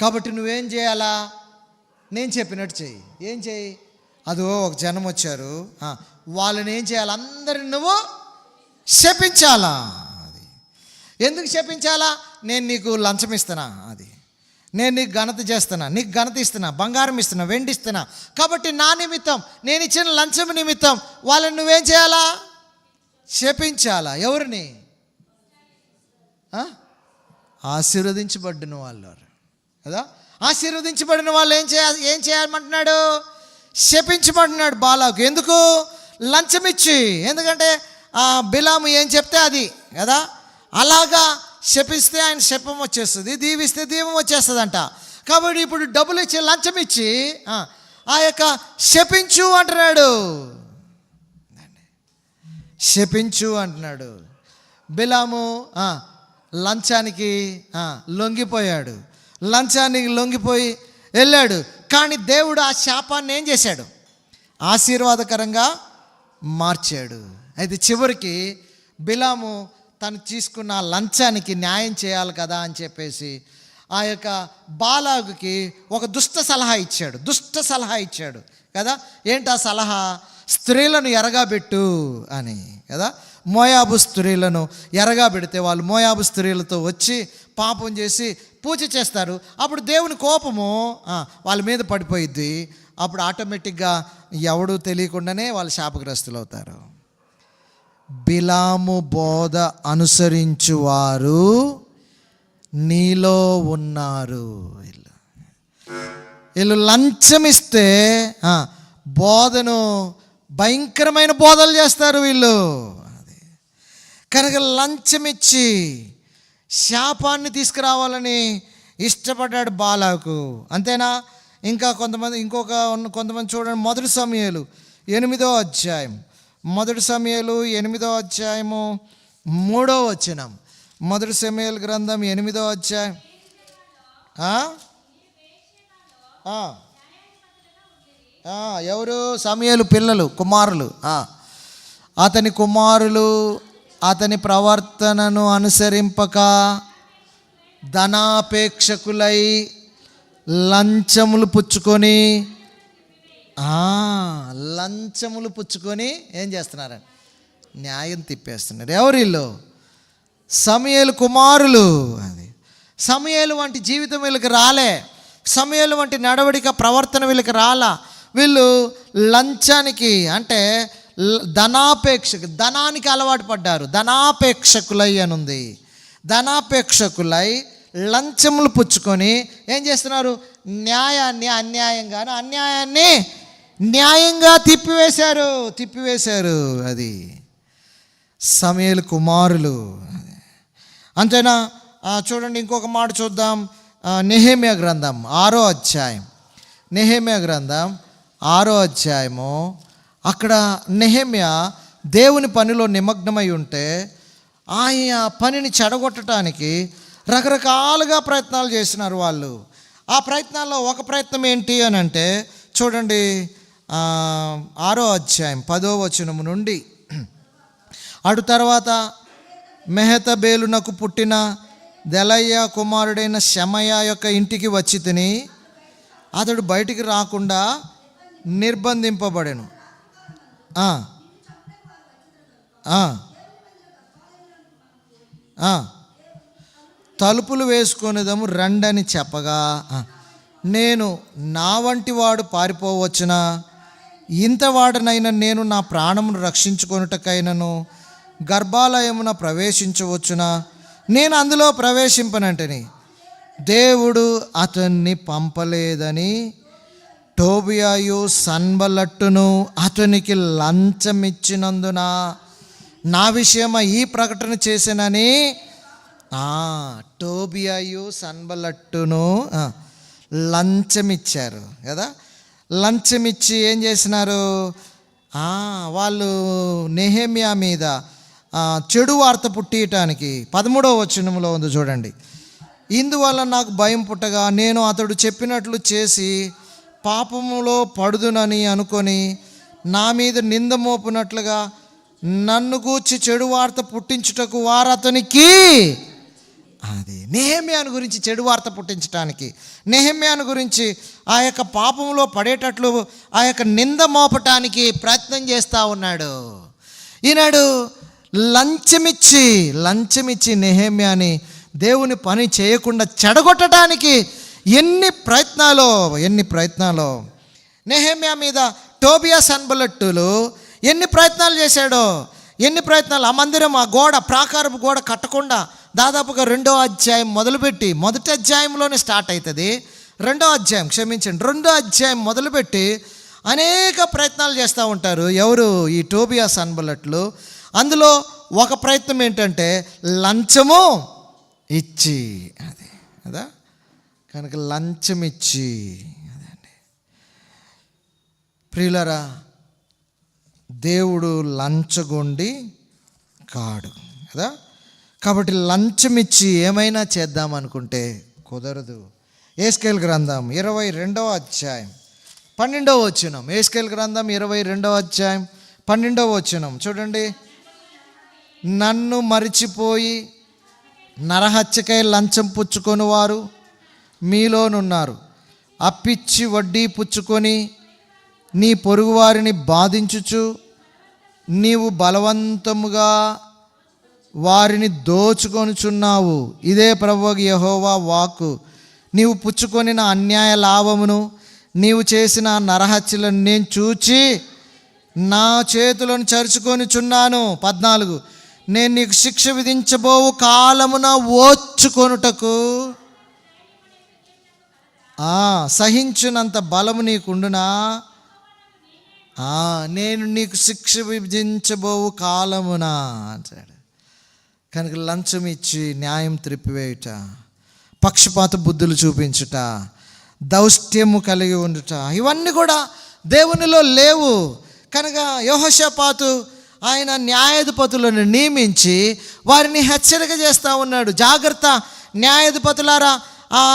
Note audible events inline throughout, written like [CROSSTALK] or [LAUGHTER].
కాబట్టి నువ్వేం చేయాలా? నేను చెప్పినట్టు చెయ్యి ఏం చెయ్యి అదో ఒక జనం వచ్చారు. వాళ్ళని ఏం చేయాలి? అందరిని నువ్వు శపించాలా? అది. ఎందుకు శపించాలా? నేను నీకు లంచం ఇస్తున్నా. అది. నేను నీకు ఘనత చేస్తున్నా. నీకు ఘనత ఇస్తున్నా. బంగారం ఇస్తున్నా. వెండి ఇస్తున్నా. కాబట్టి నా నిమిత్తం నేను ఇచ్చిన లంచం నిమిత్తం వాళ్ళని నువ్వేం చేయాలా? శపించాలా? ఎవరిని? ఆశీర్వదించబడ్డను వాళ్ళు. కదా? ఆశీర్వదించబడిన వాళ్ళు ఏం చేయాలి ఏం చేయాలమంటున్నాడు శపించమంటున్నాడు బాలాకు. ఎందుకు? లంచం ఇచ్చి ఎందుకంటే ఆ బిలాము ఏం చెప్తే అది కదా? అలాగా శపిస్తే ఆయన శపం వచ్చేస్తుంది దీవిస్తే దీపం వచ్చేస్తుందంట. కాబట్టి ఇప్పుడు డబ్బులు ఇచ్చి లంచం ఇచ్చి ఆ, యొక్క శపించు అంటున్నాడు. శపించు అంటున్నాడు. బిలాము లంచానికి లొంగిపోయాడు. లంచానికి లొంగిపోయి వెళ్ళాడు. కానీ దేవుడు ఆ శాపాన్ని ఏం చేశాడు? ఆశీర్వాదకరంగా మార్చాడు. అయితే చివరికి బిలాము తను తీసుకున్న లంచానికి న్యాయం చేయాలి కదా అని చెప్పేసి ఆ యొక్క బాలాగుకి ఒక దుష్ట సలహా ఇచ్చాడు. దుష్ట సలహా ఇచ్చాడు. కదా? ఏంటి ఆ సలహా? స్త్రీలను ఎరగాబెట్టు అని. కదా? మోయాబు స్త్రీలను ఎరగా పెడితే వాళ్ళు మోయాబు స్త్రీలతో వచ్చి పాపం చేసి పూజ చేస్తారు. అప్పుడు దేవుని కోపము వాళ్ళ మీద పడిపోయిద్ది. అప్పుడు ఆటోమేటిక్గా ఎవడు తెలియకుండానే వాళ్ళు శాపగ్రస్తులు అవుతారు బిలాము బోధ అనుసరించువారు నీలో ఉన్నారు. వీళ్ళు. వీళ్ళు లంచం ఇస్తే బోధను భయంకరమైన బోధలు చేస్తారు వీళ్ళు. అది. కనుక లంచం ఇచ్చి శాపాన్ని తీసుకురావాలని ఇష్టపడ్డాడు బాలాకు. అంతేనా? ఇంకా కొంతమంది ఇంకొక కొంతమంది చూడండి మొదటి సమయాలు ఎనిమిదో అధ్యాయం. మొదటి సమయాలు ఎనిమిదో అధ్యాయము మూడో వచనం. మొదటి సమయాల గ్రంథం ఎనిమిదో అధ్యాయం. ఎవరు? సమయాలు పిల్లలు కుమారులు. అతని కుమారులు అతని ప్రవర్తనను అనుసరింపక ధనాపేక్షకులై లంచములు పుచ్చుకొని లంచములు పుచ్చుకొని ఏం చేస్తున్నారండి న్యాయం తిప్పేస్తున్నారు. ఎవరిల్లు? సమయలు కుమారులు అది. సమయలు వంటి జీవితం వీళ్ళకి రాలే. సమయలు వంటి నడవడిక ప్రవర్తన వీళ్ళకి రాలా. వీళ్ళు లంచానికి అంటే ధనాపేక్షకు ధనానికి అలవాటు పడ్డారు. ధనాపేక్షకులై అని ఉంది ధనాపేక్షకులై లంచములు పుచ్చుకొని ఏం చేస్తున్నారు? న్యాయాన్ని అన్యాయంగాను అన్యాయాన్ని న్యాయంగా తిప్పివేశారు. తిప్పివేశారు అది. సమయలు కుమారులు. అంతేనా? చూడండి ఇంకొక మాట చూద్దాం. నెహేమియా గ్రంథం ఆరో అధ్యాయం. నెహేమియా గ్రంథం ఆరో అధ్యాయము అక్కడ నెహేమియా దేవుని పనిలో నిమగ్నమై ఉంటే ఆయన పనిని చెడగొట్టడానికి రకరకాలుగా ప్రయత్నాలు చేసినారు వాళ్ళు. ఆ ప్రయత్నాల్లో ఒక ప్రయత్నం ఏంటి అని అంటే చూడండి ఆరో అధ్యాయం పదో వచనము నుండి. అటు తర్వాత మెహతబేలునకు పుట్టిన దెలయ్య కుమారుడైన శమయ యొక్క ఇంటికి వచ్చి తిని అతడు బయటికి రాకుండా నిర్బంధింపబడెను. తలుపులు వేసుకునేదము రండని చెప్పగా నేను నా వంటి వాడు పారిపోవచ్చునా? ఇంతవాడనైనా నేను నా ప్రాణమును రక్షించుకొనుటకైనను గర్భాలయమున ప్రవేశించవచ్చునా? నేను అందులో ప్రవేశింపనంటని. దేవుడు అతన్ని పంపలేదని టోబియాయు సన్బలట్టును అతనికి లంచమిచ్చినందున నా విషయమై ఈ ప్రకటన చేసినని టోబియాయు సన్బలట్టును లంచమిచ్చారు. కదా? లంచమిచ్చి ఏం చేసినారు? వాళ్ళు నెహేమియా మీద చెడు వార్త పుట్టియటానికి పదమూడవ వచనంలో ఉంది చూడండి. ఇందువల్ల నాకు భయం పుట్టగా నేను అతడు చెప్పినట్లు చేసి పాపములో పడుదునని అనుకొని నా మీద నింద మోపునట్లుగా నన్ను గూర్చి చెడు వార్త పుట్టించుటకు వారు అతనికి అది నెహమ్యాను గురించి చెడు వార్త పుట్టించడానికి నెహమ్యాను గురించి ఆ యొక్క పాపంలో పడేటట్లు ఆ యొక్క నింద మోపటానికి ప్రయత్నం చేస్తూ ఉన్నాడు. ఈనాడు లంచమిచ్చి లంచమిచ్చి నెహమ్యాని దేవుని పని చేయకుండా చెడగొట్టడానికి ఎన్ని ప్రయత్నాలు ఎన్ని ప్రయత్నాలు. నెహమ్యా మీద టోబియా సన్బలట్టులు ఎన్ని ప్రయత్నాలు చేశాడో ఎన్ని ప్రయత్నాలు ఆ మందిరం ఆ గోడ ప్రాకారపు గోడ కట్టకుండా దాదాపుగా రెండో అధ్యాయం మొదలుపెట్టి మొదటి అధ్యాయంలోనే స్టార్ట్ అవుతుంది రెండో అధ్యాయం క్షమించండి రెండో అధ్యాయం మొదలుపెట్టి అనేక ప్రయత్నాలు చేస్తూ ఉంటారు. ఎవరు? ఈ టోబియా సన్బలట్లు అందులో ఒక ప్రయత్నం ఏంటంటే లంచము ఇచ్చి. అది కదా కనుక లంచం ఇచ్చి అదండి. ప్రియులరా దేవుడు లంచగొండి కాడు కదా? కాబట్టి లంచం ఇచ్చి ఏమైనా చేద్దాం అనుకుంటే కుదరదు. ఏస్కేల్ గ్రంథం ఇరవై రెండవ అధ్యాయం. పన్నెండవ వచ్చినం ఏస్కేల్ గ్రంథం ఇరవై రెండవ అధ్యాయం. పన్నెండవ వచ్చినం చూడండి. నన్ను మరిచిపోయి నరహత్యకై లంచం పుచ్చుకొని వారు మీలోనున్నారు. అప్పిచ్చి వడ్డీ పుచ్చుకొని నీ పొరుగువారిని బాధించుచు నీవు బలవంతముగా వారిని దోచుకొనుచున్నావు. ఇదే ప్రభు యహోవా వాక్కు. నీవు పుచ్చుకొనిన అన్యాయ లాభమును నీవు చేసిన నరహత్యలను నేను చూచి నా చేతులను చరుచుకొనిచున్నాను. పద్నాలుగు. నేను నీకు శిక్ష విధించబోవు కాలమున ఓర్చుకొనుటకు సహించునంత బలము నీకుండునా? నేను నీకు శిక్ష విభజించబోవు కాలమునా? అంటాడు. కనుక లంచం ఇచ్చి న్యాయం త్రిప్పివేయుట పక్షపాత బుద్ధులు చూపించుట దౌష్ట్యము కలిగి ఉండుట ఇవన్నీ కూడా దేవునిలో లేవు. కనుక యోహషపాతు ఆయన న్యాయాధిపతులను నియమించి వారిని హెచ్చరిక చేస్తూ ఉన్నాడు. జాగ్రత్త న్యాయాధిపతులారా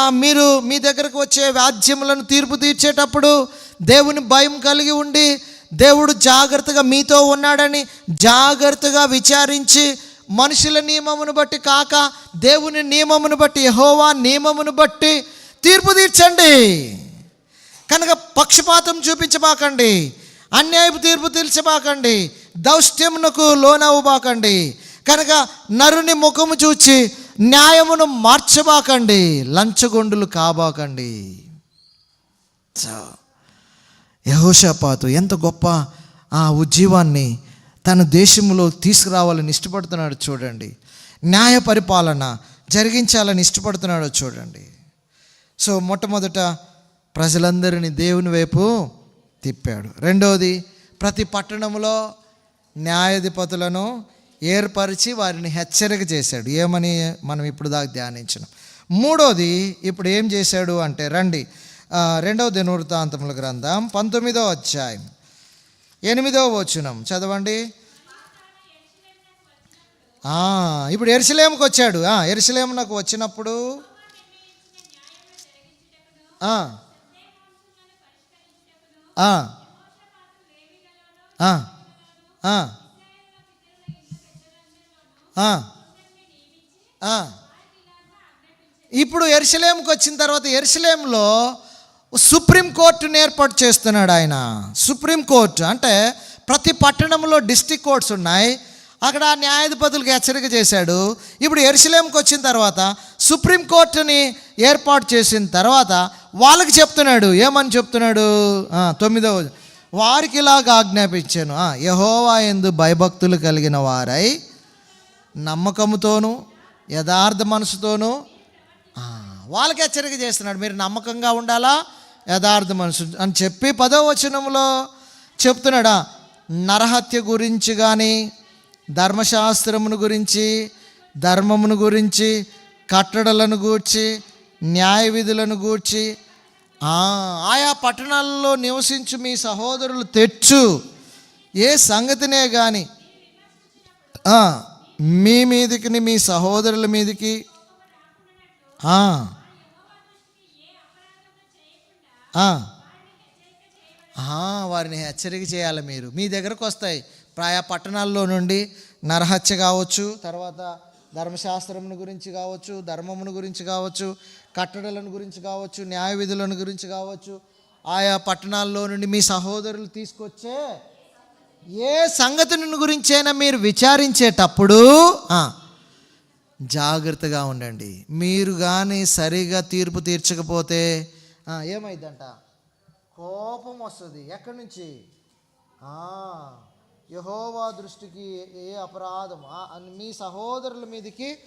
మీరు మీ దగ్గరకు వచ్చే వ్యాధ్యములను తీర్పు తీర్చేటప్పుడు దేవుని భయం కలిగి ఉండి దేవుడు జాగ్రత్తగా మీతో ఉన్నాడని జాగ్రత్తగా విచారించి మనుషుల నియమమును బట్టి కాక దేవుని నియమమును బట్టి యహోవా నియమమును బట్టి తీర్పు తీర్చండి. కనుక పక్షపాతం చూపించబాకండి. అన్యాయపు తీర్పు తీర్చబాకండి. దౌష్ట్యమునకు లోనవ్వబాకండి. కనుక నరుని ముఖము చూచి న్యాయమును మార్చబాకండి లంచగొండులు కాబాకండి. యహోషపాతు ఎంత గొప్ప ఆ ఉజ్జీవాన్ని తన దేశంలో తీసుకురావాలని ఇష్టపడుతున్నాడు చూడండి. న్యాయ పరిపాలన జరిగించాలని ఇష్టపడుతున్నాడు చూడండి. సో మొట్టమొదట ప్రజలందరినీ దేవుని వైపు తిప్పాడు. రెండవది ప్రతి పట్టణంలో న్యాయాధిపతులను ఏర్పరిచి వారిని హెచ్చరిక చేశాడు. ఏమని మనం ఇప్పుడు దాకా ధ్యానించినాం. మూడోది ఇప్పుడు ఏం చేశాడు అంటే రండి. రెండవ దినవృత్తాంతముల గ్రంథం పంతొమ్మిదో అధ్యాయం. ఎనిమిదో వచనం. చదవండి. ఇప్పుడు ఎరుసలేముకు వచ్చాడు. ఎరుసలేము నాకు వచ్చినప్పుడు ఆ. ఇప్పుడు ఎరుసలేంకి వచ్చిన తర్వాత ఎరుసలేంలో సుప్రీంకోర్టును ఏర్పాటు చేస్తున్నాడు ఆయన. సుప్రీం కోర్టు అంటే ప్రతి పట్టణంలో డిస్టిక్ కోర్ట్స్ ఉన్నాయి. అక్కడ న్యాయాధిపతులకు హెచ్చరిక చేశాడు. ఇప్పుడు ఎరుసలేంకి వచ్చిన తర్వాత సుప్రీం కోర్టుని ఏర్పాటు చేసిన తర్వాత వాళ్ళకి చెప్తున్నాడు. ఏమని చెప్తున్నాడు? తొమ్మిదవ వారికి ఇలాగ ఆజ్ఞాపించాను. యహోవా ఎందు భయభక్తులు కలిగిన వారై నమ్మకముతోనూ యథార్థ మనసుతోనూ వాళ్ళకి హెచ్చరిక చేస్తున్నాడు. మీరు నమ్మకంగా ఉండాలా? యథార్థ మనసు అని చెప్పి పదో వచనంలో చెప్తున్నాడా. నరహత్య గురించి కానీ ధర్మశాస్త్రమును గురించి ధర్మమును గురించి కట్టడలను గూర్చి న్యాయ విధులను గూర్చి ఆయా పట్టణాలలో నివసించు మీ సహోదరులు తెచ్చు. ఏ సంగతినే కానీ మీ మీదికి మీ సహోదరుల మీదికి. వారిని హెచ్చరిక చేయాలి మీరు. మీ దగ్గరకు వస్తాయి. ప్రాయ పట్టణాల్లో నుండి నరహత్య కావచ్చు తర్వాత ధర్మశాస్త్రమును గురించి కావచ్చు ధర్మమును గురించి కావచ్చు కట్టడలను గురించి కావచ్చు న్యాయ విధులను గురించి కావచ్చు ఆయా పట్టణాల్లో నుండి మీ సహోదరులు తీసుకొచ్చే ఏ సంగతిని గురించైనా మీరు విచారించేటప్పుడు జాగ్రత్తగా ఉండండి. మీరు కానీ సరిగా తీర్పు తీర్చకపోతే ఏమైందంట? కోపం వస్తుంది. ఎక్కడి నుంచి? యహోవా దృష్టికి ఏ అపరాధం? అని మీ సహోదరుల మీదకి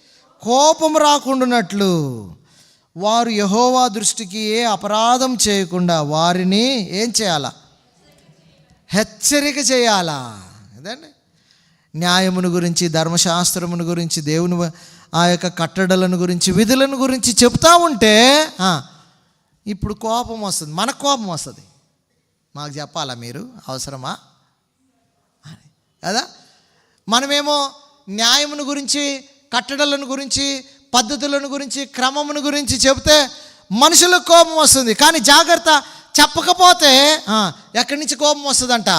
కోపం రాకుండానట్లు. వారు యహోవా దృష్టికి ఏ అపరాధం చేయకుండా వారిని ఏం చేయాలా? హెచ్చరిక చేయాలా? అదండి న్యాయమును గురించి ధర్మశాస్త్రమును గురించి దేవుని ఆ యొక్క కట్టడలను గురించి విధులను గురించి చెప్తా ఉంటే ఇప్పుడు కోపం వస్తుంది. మనకు కోపం వస్తుంది. మాకు చెప్పాలా మీరు? అవసరమా? అని. కదా? మనమేమో న్యాయమును గురించి కట్టడలను గురించి పద్ధతులను గురించి క్రమమును గురించి చెబితే మనుషులకు కోపం వస్తుంది. కానీ జాగ్రత్త చెప్పకపోతే ఎక్కడి నుంచి కోపం వస్తుందంట?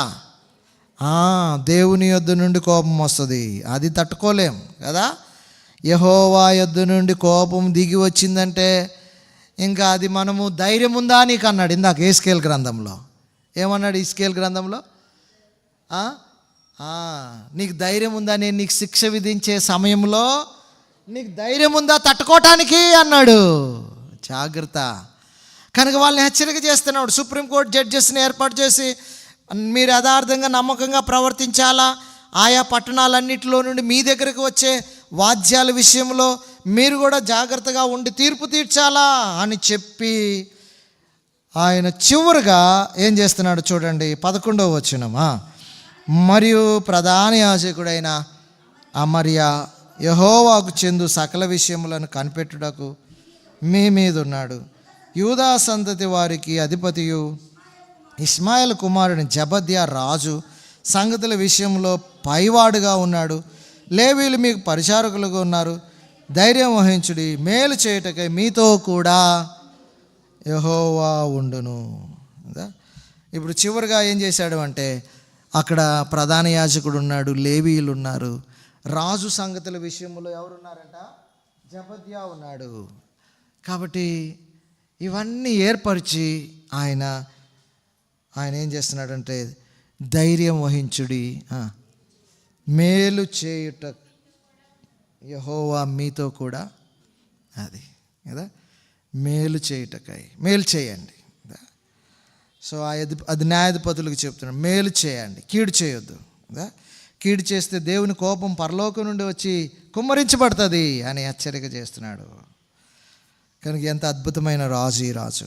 దేవుని యొద్ద నుండి కోపం వస్తుంది. అది తట్టుకోలేం కదా? యహోవా యొద్ద నుండి కోపం దిగి వచ్చిందంటే ఇంకా అది మనము ధైర్యం ఉందా నీకు అన్నాడు ఇందాక ఏస్కేల్ గ్రంథంలో. ఏమన్నాడు ఈ స్కేల్ గ్రంథంలో నీకు ధైర్యం ఉందా? నేను నీకు శిక్ష విధించే సమయంలో నీకు ధైర్యం ఉందా తట్టుకోవటానికి అన్నాడు. జాగ్రత్త. కనుక వాళ్ళని హెచ్చరిక చేస్తున్నాడు. సుప్రీంకోర్టు జడ్జెస్ని ఏర్పాటు చేసి మీరు యథార్థంగా నమ్మకంగా ప్రవర్తించాలా? ఆయా పట్టణాలన్నిటిలో నుండి మీ దగ్గరకు వచ్చే వాద్యాల విషయంలో మీరు కూడా జాగ్రత్తగా ఉండి తీర్పు తీర్చాలా? అని చెప్పి ఆయన చివరిగా ఏం చేస్తున్నాడు చూడండి పదకొండవ వచ్చినమా మరియు ప్రధాన యాజకుడైన అమర్య యహోవాకు చెందు సకల విషయములను కనిపెట్టుటకు మీ మీద ఉన్నాడు యూదా సంతతి వారికి అధిపతియు ఇస్మాయిల్ కుమారుని జబద్యా రాజు సంగతుల విషయంలో పైవాడుగా ఉన్నాడు. లేవీలు మీకు పరిచారకులుగా ఉన్నారు. ధైర్యం వహించుడి. మేలు చేయుటకై మీతో కూడా యహోవా ఉండును. ఇప్పుడు చివరిగా ఏం చేశాడు అంటే అక్కడ ప్రధాన యాజకుడు ఉన్నాడు లేవీయులు ఉన్నారు. రాజు సంగతుల విషయంలో ఎవరున్నారంట? జబద్యా ఉన్నాడు. కాబట్టి ఇవన్నీ ఏర్పరిచి ఆయన ఆయన ఏం చేస్తున్నాడంటే ధైర్యం వహించుడి. మేలు చేయుట యహోవా మీతో కూడా అది కదా? మేలు చేయుటకై. మేలు చేయండి. సో ఆ అధి అది న్యాయాధిపతులకు చెప్తున్నాడు మేలు చేయండి. కీడు చేయొద్దు. కదా? కీడు చేస్తే దేవుని కోపం పరలోకం నుండి వచ్చి కుమ్మరించబడుతుంది అని హెచ్చరిక చేస్తున్నాడు. కనుక ఎంత అద్భుతమైన రాజు ఈ రాజు.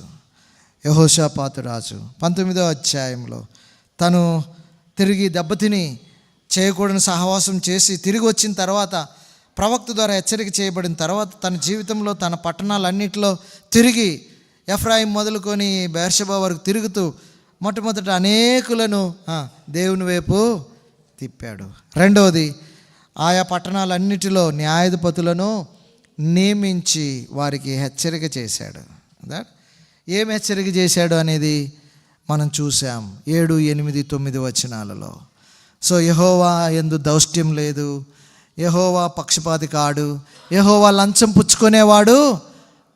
యహోషాపాతు రాజు. పంతొమ్మిదో అధ్యాయంలో తను తిరిగి దెబ్బతిని చేయకూడని సహవాసం చేసి తిరిగి వచ్చిన తర్వాత ప్రవక్త ద్వారా హెచ్చరిక చేయబడిన తర్వాత తన జీవితంలో తన పట్టణాలన్నింటిలో తిరిగి ఎఫ్రాయిం మొదలుకొని బేర్షబా వరకు తిరుగుతూ మొట్టమొదట అనేకులను దేవుని వైపు తిప్పాడు. రెండవది ఆయా పట్టణాలన్నిటిలో న్యాయాధిపతులను నియమించి వారికి హెచ్చరిక చేశాడు. దట్ ఏం హెచ్చరిక చేశాడు అనేది మనం చూసాం ఏడు ఎనిమిది తొమ్మిది వచనాలలో. సో యహోవా ఎందు దౌష్ట్యం లేదు. యహోవా పక్షపాతి కాడు. యహోవా లంచం పుచ్చుకునేవాడు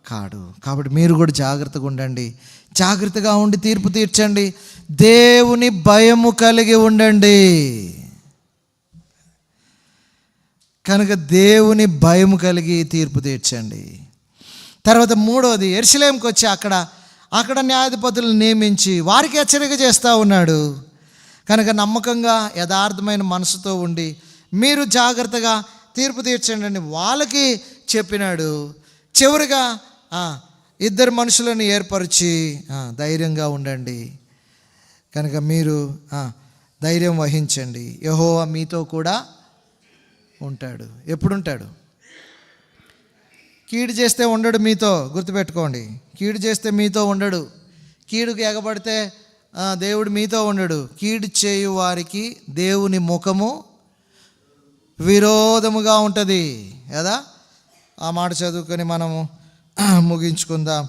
కాడు. కాబట్టి మీరు కూడా జాగ్రత్తగా ఉండండి. జాగ్రత్తగా ఉండి తీర్పు తీర్చండి. దేవుని భయము కలిగి ఉండండి. కనుక దేవుని భయం కలిగి తీర్పు తీర్చండి. తర్వాత మూడవది ఎరుసలేంకి వచ్చి అక్కడ అక్కడ న్యాయాధిపతులను నియమించి వారికి హెచ్చరిక చేస్తూ ఉన్నాడు. కనుక నమ్మకంగా యథార్థమైన మనసుతో ఉండి మీరు జాగ్రత్తగా తీర్పు తీర్చండి అని వాళ్ళకి చెప్పినాడు. చివరిగా ఇద్దరు మనుషులను ఏర్పరిచి ధైర్యంగా ఉండండి. కనుక మీరు ధైర్యం వహించండి. యహోవా మీతో కూడా ఉంటాడు. ఎప్పుడుంటాడు? కీడు చేస్తే ఉండడు మీతో. గుర్తుపెట్టుకోండి. కీడు చేస్తే మీతో ఉండడు. కీడుకి ఎగబడితే దేవుడు మీతో ఉండడు. కీడు చేయు వారికి దేవుని ముఖము విరోధముగా ఉంటుంది. కదా? ఆ మాట చదువుకొని మనము [CLEARS THROAT] ముగించుకుందాం.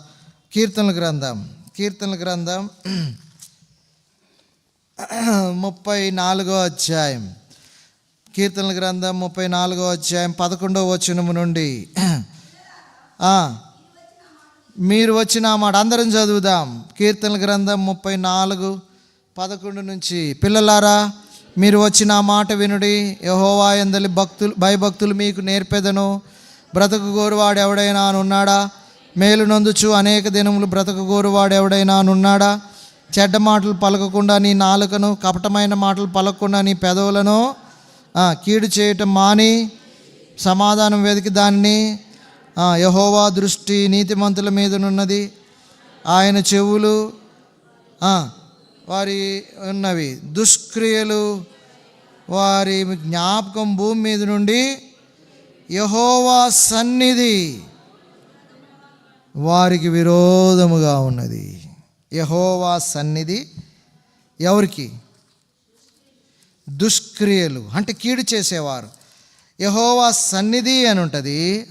కీర్తనల గ్రంథం. కీర్తనల గ్రంథం [CLEARS THROAT] ముప్పై నాలుగో అధ్యాయం. కీర్తనల గ్రంథం ముప్పై నాలుగో అధ్యాయం పదకొండవ వచనము నుండి. మీరు వచ్చిన మాట అందరం చదువుదాం. కీర్తనల గ్రంథం ముప్పై నాలుగు పదకొండు నుంచి. పిల్లలారా మీరు వచ్చిన మాట వినుడి. యహోవా ఎందలి భక్తులు భయభక్తులు మీకు నేర్పెదను. బ్రతకు గోరువాడు ఎవడైనా ఉన్నాడా మేలు నొందుచు అనేక దినములు బ్రతకు గోరువాడు ఎవడైనా ఉన్నాడా చెడ్డ మాటలు పలకకుండా నీ నాలుకను కపటమైన మాటలు పలకకుండా నీ పెదవులను కీడు చేయటం మాని సమాధానం వెతికి దాన్ని. యహోవా దృష్టి నీతిమంతుల మీదనున్నది ఆయన చెవులు వారి ఉన్నవి. దుష్క్రియలు వారి జ్ఞాపకం భూమి మీద నుండి యహోవా సన్నిధి వారికి విరోధముగా ఉన్నది. యహోవా సన్నిధి ఎవరికి? దుష్క్రియలు అంటే కీడు చేసేవారు. యహోవా సన్నిధి అని ఉంటుంది.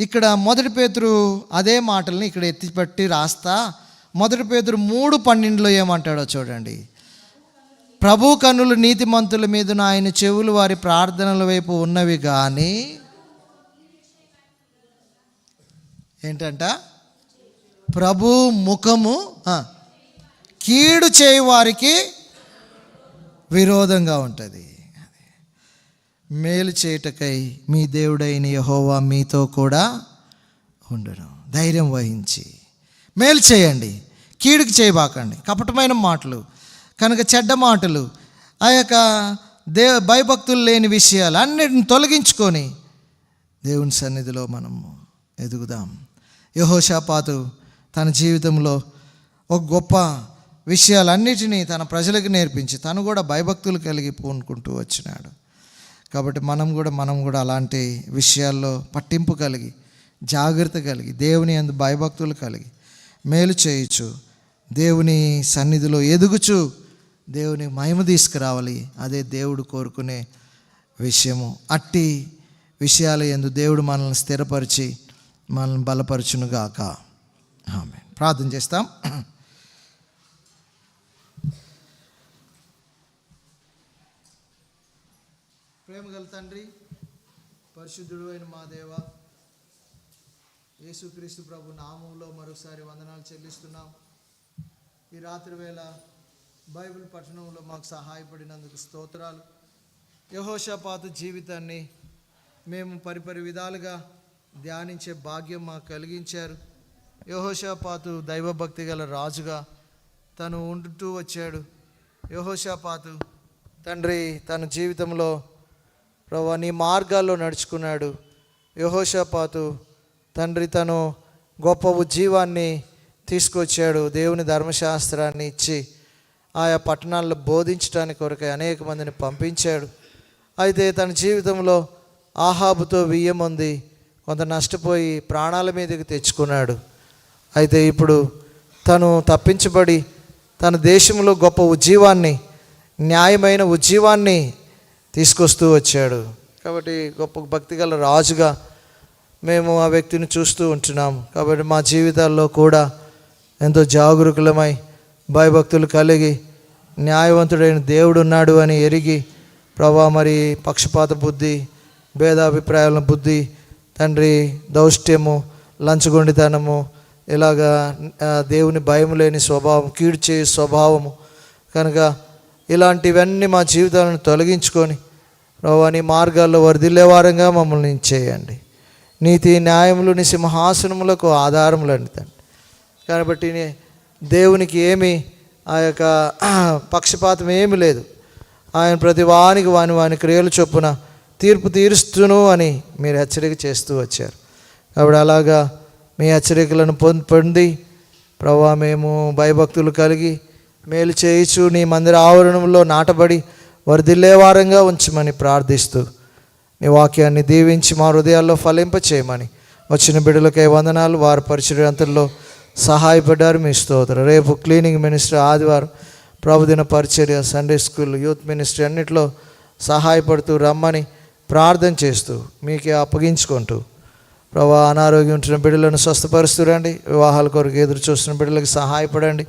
ఇక్కడ మొదటి పేతురు అదే మాటల్ని ఇక్కడ ఎత్తిపెట్టి రాస్తా. మొదటి పేతురు మూడు పన్నెండులో ఏమంటాడో చూడండి. ప్రభు కన్నులు నీతిమంతుల మీదన ఆయన చెవులు వారి ప్రార్థనల వైపు ఉన్నవి కానీ ఏంటంట? ప్రభు ముఖము కీడు చేయవారికి విరోధంగా ఉంటుంది. మేలు చేయుటకై మీ దేవుడైన యహోవా మీతో కూడా ఉండడం ధైర్యం వహించి. మేలు చేయండి. కీడుకి చేయబాకండి. కపటమైన మాటలు కనుక చెడ్డ మాటలు ఆ యొక్క దే భయభక్తులు లేని విషయాలు అన్నిటిని తొలగించుకొని దేవుని సన్నిధిలో మనము ఎదుగుదాం. యహోషాపాతు తన జీవితంలో ఒక గొప్ప విషయాలన్నిటినీ తన ప్రజలకు నేర్పించి తను కూడా భయభక్తులు కలిగి పూనుకుంటూ వచ్చినాడు. కాబట్టి మనం కూడా మనం కూడా అలాంటి విషయాల్లో పట్టింపు కలిగి జాగ్రత్త కలిగి దేవుని అందు భయభక్తులు కలిగి మేలు చేయొచ్చు దేవుని సన్నిధిలో ఎదుగుచు దేవుని మహిమ తీసుకురావాలి అదే దేవుడు కోరుకునే విషయము. అట్టి విషయాల ఎందు దేవుడు మనల్ని స్థిరపరిచి మనల్ని బలపరచునుగాక. ఆమె ప్రార్థన చేస్తాం. ప్రేమ గల తండ్రి పరిశుద్ధుడు అయిన మా దేవ యేసుక్రీస్తు ప్రభు నామంలో మరోసారి వందనాలు చెల్లిస్తున్నాం. ఈ రాత్రి వేళ బైబిల్ పఠనంలో మాకు సహాయపడినందుకు స్తోత్రాలు. యహోషపాత జీవితాన్ని మేము పరిపరి విధాలుగా ధ్యానించే భాగ్యం మాకు కలిగించారు. యహోషపాతు దైవభక్తి గల రాజుగా తను ఉంటూ వచ్చాడు. యహోషపాతు తండ్రి తన జీవితంలో ప్రభా నీ మార్గాల్లో నడుచుకున్నాడు. యహోషపాతు తండ్రి తను గొప్ప ఉజ్జీవాన్ని తీసుకొచ్చాడు. దేవుని ధర్మశాస్త్రాన్ని ఇచ్చి ఆయా పట్టణాల్లో బోధించడానికి కొరకై అనేక మందిని పంపించాడు. అయితే తన జీవితంలో ఆహాబుతో బియ్యం ఉంది కొంత నష్టపోయి ప్రాణాల మీదకి తెచ్చుకున్నాడు. అయితే ఇప్పుడు తను తప్పించబడి తన దేశంలో గొప్ప ఉజ్జీవాన్ని న్యాయమైన ఉజ్జీవాన్ని తీసుకొస్తూ వచ్చాడు. కాబట్టి గొప్ప భక్తిగల రాజుగా మేము ఆ వ్యక్తిని చూస్తూ ఉంటున్నాం. కాబట్టి మా జీవితాల్లో కూడా ఎంతో జాగరూకులమై భయభక్తులు కలిగి న్యాయవంతుడైన దేవుడు ఉన్నాడు అని ఎరిగి ప్రభా మరి పక్షపాత బుద్ధి భేదాభిప్రాయాల బుద్ధి తండ్రి దౌష్ట్యము లంచగొండితనము ఇలాగా దేవుని భయం లేని స్వభావం కీడు స్వభావము కనుక ఇలాంటివన్నీ మా జీవితాలను తొలగించుకొని ప్రభా నీ మార్గాల్లో వరిధిల్లేవారంగా మమ్మల్ని చేయండి. నీతి న్యాయములు నీ సింహాసనములకు ఆధారములండి తండ్రి. కాబట్టి దేవునికి ఏమి ఆ యొక్క పక్షపాతం ఏమి లేదు. ఆయన ప్రతి వానికి వాని వాని క్రియలు చొప్పున తీర్పు తీరుస్తును అని మీరు హెచ్చరిక చేస్తూ వచ్చారు. కాబట్టి అలాగా మీ హెచ్చరికలను పొంది పొంది ప్రభా మేము భయభక్తులు కలిగి మేలు చేయిచు నీ మందిర ఆవరణంలో నాటబడి వరదిల్లేవారంగా ఉంచమని ప్రార్థిస్తూ నీ వాక్యాన్ని దీవించి మా హృదయాల్లో ఫలింప చేయమని. వచ్చిన బిడ్డలకై వందనాలు. వారి పరిచర్యంతల్లో సహాయపడ్డారు. మీ స్తోత్రం. రేపు క్లీనింగ్ మినిస్టర్ ఆదివారం ప్రభుదిన పరిచర్య సండే స్కూల్ యూత్ మినిస్ట్రీ అన్నిట్లో సహాయపడుతూ రమ్మని ప్రార్థన చేస్తూ మీకే అప్పగించుకుంటూ ప్రభా అనారోగ్యం ఉంటున్న బిడ్డలను స్వస్థపరుస్తూ రండి. వివాహాల కొరకు ఎదురు చూస్తున్న బిడ్డలకు సహాయపడండి.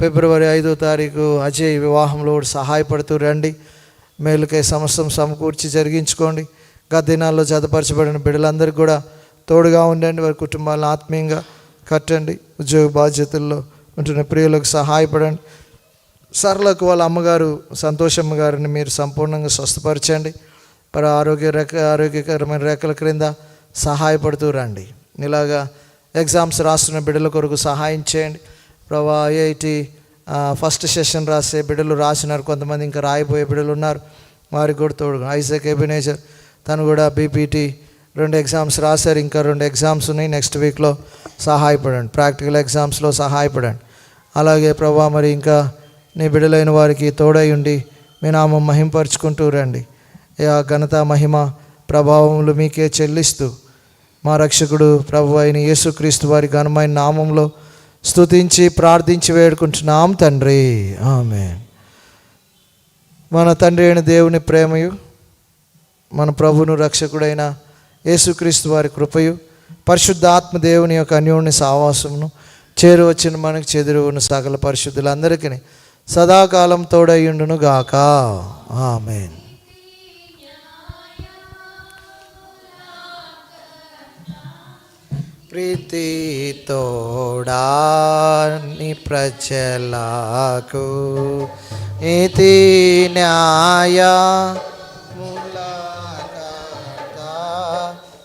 ఫిబ్రవరి ఐదో తారీఖు అజయ్ వివాహంలో కూడా సహాయపడుతూ రండి. మేలుకై సమస్తం సమకూర్చి జరిగించుకోండి. గత దినాల్లో జతపరచబడిన బిడ్డలందరికీ కూడా తోడుగా ఉండండి. వారి కుటుంబాలను ఆత్మీయంగా కట్టండి. ఉద్యోగ బాధ్యతల్లో ఉంటున్న ప్రియులకు సహాయపడండి. సరళకు వాళ్ళ అమ్మగారు సంతోషమ్మ గారిని మీరు సంపూర్ణంగా స్వస్థపరచండి. మరి ఆరోగ్య రేఖ ఆరోగ్యకరమైన రేఖల క్రింద సహాయపడుతూ రండి. ఇలాగా ఎగ్జామ్స్ రాస్తున్న బిడ్డల కొరకు సహాయం చేయండి. ప్రభా ఐఐటి ఫస్ట్ సెషన్ రాసే బిడ్డలు రాసినారు. కొంతమంది ఇంకా రాయిపోయే బిడ్డలు ఉన్నారు. వారికి కూడా తోడు ఐసెక్ ఎబినేజర్ తను కూడా బీపీటీ రెండు ఎగ్జామ్స్ రాశారు. ఇంకా రెండు ఎగ్జామ్స్ ఉన్నాయి. నెక్స్ట్ వీక్లో సహాయపడండి. ప్రాక్టికల్ ఎగ్జామ్స్లో సహాయపడండి. అలాగే ప్రభా మరి ఇంకా నీ బిడ్డలైన వారికి తోడై ఉండి మీ నామం మహింపరుచుకుంటూ రండి. ఆ ఘనత మహిమ ప్రభావములు మీకే చెల్లిస్తూ మా రక్షకుడు ప్రభు అయిన యేసుక్రీస్తు వారి ఘనమైన నామంలో స్తుతించి ప్రార్థించి వేడుకుంటున్నాం తండ్రి. ఆమె మన తండ్రి అయిన దేవుని ప్రేమయు మన ప్రభును రక్షకుడైన యేసుక్రీస్తు వారి కృపయు పరిశుద్ధాత్మ దేవుని యొక్క అన్యోన్య సావాసమును చేరువచ్చిన మనకు చెదురు ఉన్న సకల పరిశుద్ధులందరికీ సదాకాలం తోడయ్యుండును గాక ఆమెన్. ప్రీతి తోడాని ప్రజలకు నీతి న్యాయ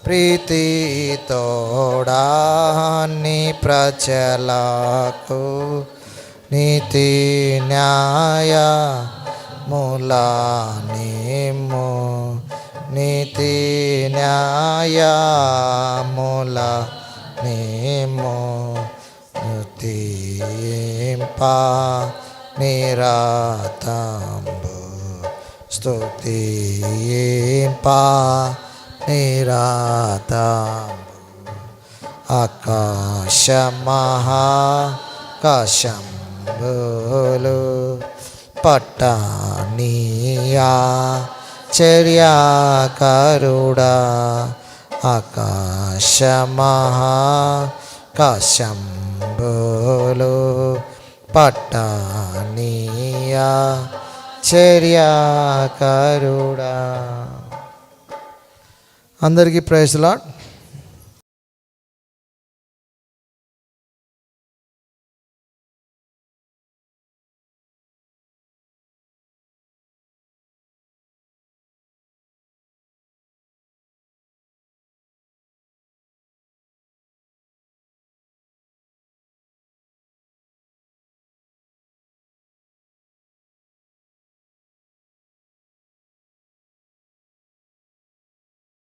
ప్రీతి తోడాని ప్రజలకు నీతి న్యాయ మూలానేమో నీతి న్యాయ మూలా నేమో నుతింపా నిరాతంబు స్తుతి పా నిరాతంబు ఆకాశ మహాకాశంబులు పట్టనీయా చర్యాకరుడా ఆకాశమహాకాశంబులు పట్టనీయా చర్యాకరుడా అందరికీ ప్రైజ్ లాడ్.